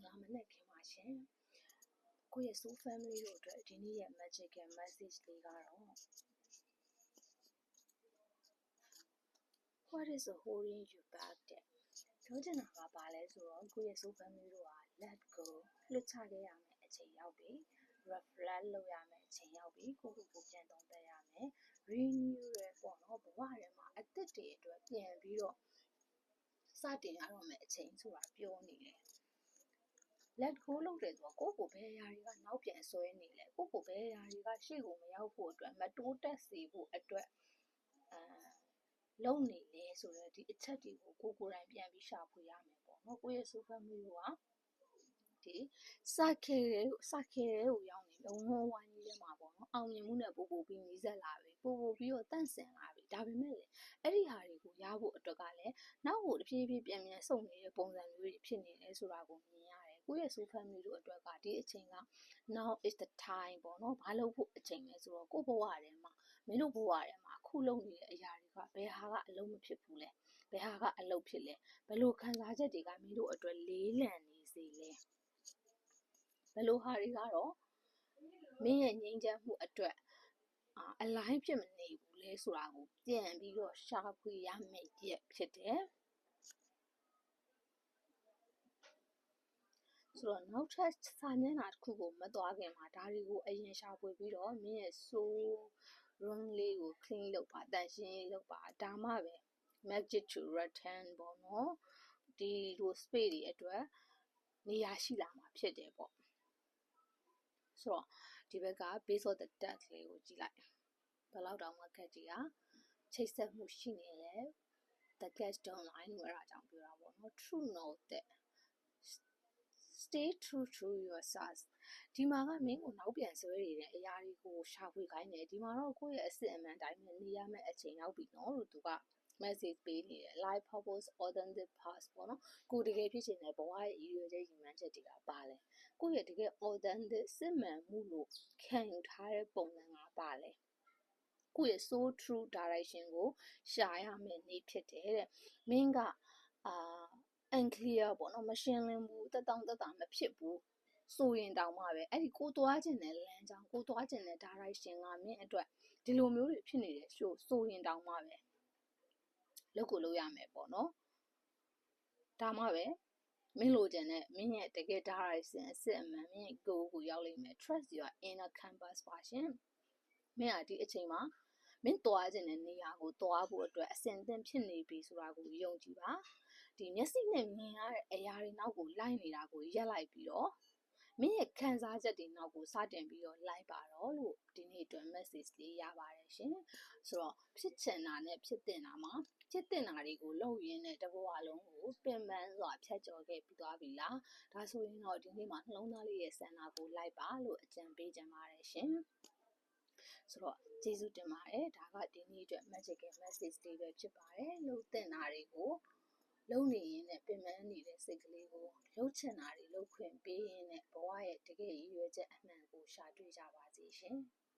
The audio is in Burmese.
္ဂလာမနက်ခင်းပါရှင်ကိုယ့်ရဲ့ soul family တို့အတွက်ဒီနေ့ရဲ့ magical message လေးကတော့ what is holding you back တဲ့ပြောချင်တာကဘာလဲဆိုတော့ကိုယ့်ရဲ့ soul family တို့က let go လွတ်ချခဲ့ရမယ်အချိန်ရောက်ပြီ reflect လုပ်ရမယ်အချိန်ရောက်ပြီကိုယ့်ကိုယ်ကိုပြန်သုံးသပ်ရမယ် renew ရပေါ့နော်ဘဝထဲမှာအသက်တွေအတွက်ပြန်ပြီးတော့စတင်ရတော့မယ်အချိန်ဆိုတာပြောနေတယ် let go လုပ်တယ်ဆိုတော့ကိုယ့်ကိုယ်ဘယ်အရာတွေကနောက်ပြန်ဆွဲနေလဲကိုယ့်ကိုယ်ဘယ်အရာတွေကရှေ့ကိုမရောက်ဖို့အတွက်မတိုးတက်စေဖို့အတွက်အာလုံနေလဲဆိုတော့ဒီအချက်တွေကိုကိုယ်ကိုယ်တိုင်ပြန်ပြီးရှာဖွေရမယ်ပေါ့နော်ကိုယ့်ရဲ့ super မျိုးကဒီစခဲတဲ့စခဲတဲ့ကိုရောက်နေလုံးဝဝိုင်းကြီးထဲမှာပေါ့နော်အောင်မြင်မှုနဲ့ပို့ပို့ပြီးနှီးဆက်လာပြီပို့ပို့ပြီးတော့တန့်စင်လာပြီဒါပေမဲ့လေအဲ့ဒီဟာတွေကိုရဖို့အတွက်ကလည်းနောက်ကိုတဖြည်းဖြည်းပြန်ပြန်စုံနေတဲ့ပုံစံမျိုးတွေဖြစ်နေတယ်ဆိုတာကိုမြင်ရတယ် ကိုယ့်ရဲ့ soul family တို့အတွက်ကဒီအချိန်က now is the time ပေါ့နော်ဘာလို့ဖို့အချိန်လဲဆိုတော့ကိုယ့်ဘဝထဲမှာမင်းတို့ဘဝထဲမှာအခုလုပ်နေတဲ့အရာတွေကဘယ်ဟာကအလုံးမဖြစ်ဘူးလဲဘယ်ဟာကအလုပ်ဖြစ်လဲဘယ်လိုခံစားချက်တွေကမင်းတို့အတွက်လေးလံနေစေလဲဘယ်လိုဟာတွေကတော့မင်းရဲ့ငြိမ်းချမ်းမှုအတွက်အာအလိုင်းဖြစ်မနေဘူးလဲဆိုတာကိုပြန်ပြီးတော့ရှာဖွေရမယ့်ရက်ဖြစ်တယ် ဆိုတော့နောက်ထပ်စာမျက်နှာတစ်ခုကိုမသွားခင်မှာဒါတွေကိုအရင်ရှာဖွေပြီးတော့မင်းရဲ့ soul room လေးကို clean လုပ်ပါတန့်ရှင်းလုပ်ပါဒါမှပဲ magic to return ပေါ့နော်ဒီလို space တွေအတွက်နေရာရှိလာမှာဖြစ်တယ်ပေါ့ဆိုတော့ဒီဘက်က base of the deck လေးကိုကြည့်လိုက်ဘယ်လောက်တောင်မှခက်ကြီးอ่ะချိတ်ဆက်မှုရှိနေလဲ the gas down line လို့အဲ့ဒါကြောင့်ပြောတာပေါ့နော် true note တဲ့ stay true to yourself ဒီမှာကမင်းကိုနောက်ပြန်ဆွဲနေတဲ့အရာတွေကိုရှာဖွေခိုင်းတယ်ဒီမှာတော့ကိုယ့်ရဲ့အစစ်အမှန်တိုင်းနဲ့နေရမယ့်အချိန်ရောက်ပြီနော်လို့သူက message ပေးနေတယ် life purpose authentic past ပေါ့နော်ကိုတကယ်ဖြစ်ချင်တဲ့ဘဝရဲ့ရည်ရွယ်ချက်ရည်မှန်းချက်တွေကပါလဲကိုယ့်ရဲ့တကယ် authentic စစ်မှန်မှုလို့ခံယူထားတဲ့ပုံစံကပါလဲကိုယ့်ရဲ့ so true direction ကိုရှာရမယ့်နေ့ဖြစ်တယ်တဲ့မင်းကအာ unclear ပေါ့နော်မရှင်းလင်းဘူးတက်တောင့်တက်တာမဖြစ်ဘူးဆိုရင်တောင်မှပဲအဲ့ဒီကိုသွားခြင်းတဲ့လမ်းကြောင်းကိုသွားခြင်းတဲ့ direction ကမင်းအတွက်ဒီလိုမျိုးတွေဖြစ်နေတယ်ဆိုဆိုရင်တောင်မှပဲလုပ်ကိုလုပ်ရမယ်ပေါ့နော်ဒါမှပဲမင်းလိုချင်တဲ့မင်းရဲ့တကယ် direction အစစ်အမှန်မင်းရဲ့ goal ကိုရောက်လိမ့်မယ် trust your inner compass ပါရှင်မင်းကဒီအချိန်မှာမင်းသွားခြင်းတဲ့နေရာကိုသွားဖို့အတွက်အစဉ်သင့်ဖြစ်နေပြီဆိုတာကိုယုံကြည်ပါ ဒီမျက်စိနဲ့မြင်ရတဲ့အရာတွေနောက်ကိုလိုက်နေတာကိုရက်လိုက်ပြီးတော့မင်းရဲ့ခံစားချက်တွေနောက်ကိုစတင်ပြီးတော့လိုက်ပါတော့လို့ဒီနေ့အတွက် message လေးရပါတယ်ရှင်ဆိုတော့ဖြစ်ချင်တာနဲ့ဖြစ်တင်တာမှာဖြစ်တင်တာတွေကိုလုပ်ရင်းနဲ့တဘဝလုံးကိုပင်ပန်းစွာဖြတ်ကျော်ခဲ့ပြီးသွားပြီလားဒါဆိုရင်တော့ဒီနေ့မှာနှလုံးသားလေးရဲ့ဆန္ဒကိုလိုက်ပါလို့အကြံပေးကြပါတယ်ရှင်ဆိုတော့ကျေးဇူးတင်ပါတယ်ဒါကဒီနေ့အတွက် magical message လေးပဲဖြစ်ပါတယ်လို့တင်တာတွေကို လုံနေရင်းနဲ့ပင်ပန်းနေတဲ့စိတ်ကလေးကိုလှုပ်ချင်တာတွေလှုပ်ခွင့်ပေးရင်းနဲ့ဘဝရဲ့တကယ်ရည်ရွယ်ချက်အမှန်ကိုရှာတွေ့ကြပါစေရှင်။